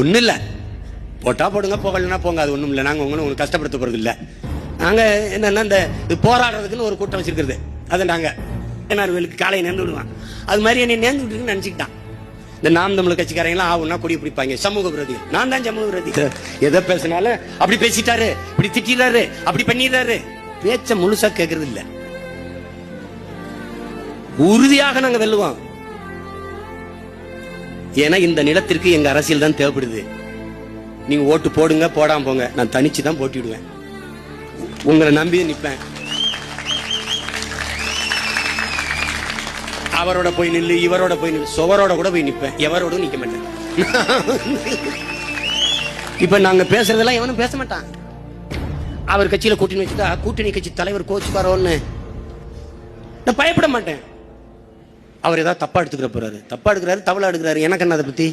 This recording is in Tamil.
ஒன்றும் இல்லை போட்டால் போடுங்க போகலன்னா போங்க அது ஒன்றும் இல்லை நாங்கள் உங்களை உங்களுக்கு கஷ்டப்படுத்த போகிறது இல்லை நாங்கள் என்னென்னா இந்த இது போராடுறதுக்குன்னு ஒரு கூட்டம் வச்சிருக்கிறது. அது நாங்கள் என்ஆர்வேலுக்கு காலையை நேர்ந்து விடுவான். அது மாதிரி என்னை நேர்ந்து விட்டுருக்குன்னு நினச்சிக்கிட்டான். இந்த நாம் தமிழ் கட்சிக்காரங்களாம் ஆகுன்னா கொடி பிடிப்பாங்க. சமூக விரோதிகள். நான் தான் சமூக விரோதி. எதை பேசினாலும் அப்படி பேசிட்டாரு இப்படி திட்டிடுறாரு அப்படி பண்ணிடுறாரு பேச்ச முழுசா கேட்கறது இல்லை உறுதியாக நாங்கள் வெல்லுவோம். ஏன்னா இந்த நிலத்திற்கு எங்க அரசியல் தான் தேவைப்படுது. நீங்க ஓட்டு போடுங்க போடாம போங்க. நான் தனிச்சு தான் போட்டிடுவேன் உங்களை நம்பி நிப்பேன். அவரோட போய் நில்லு இவரோட போய் நில்லு. சுவரோட கூட போய் நிப்பேன். எவரோட நிக்க மாட்டேன். இப்ப நாங்க பேசுறதெல்லாம் எவனும் பேச மாட்டான். அவர் கட்சியில கூட்டணி வச்சுட்டா கூட்டணி கட்சி தலைவர் கோச்சுக்காரோன்னு நான் பயப்பட மாட்டேன். அவர் ஏதாவது தப்பா எடுத்துக்கிற போகிறாரு தப்பாக எடுக்கிறாரு தவளா எடுக்கிறாரு. எனக்கு என்ன அதை பற்றி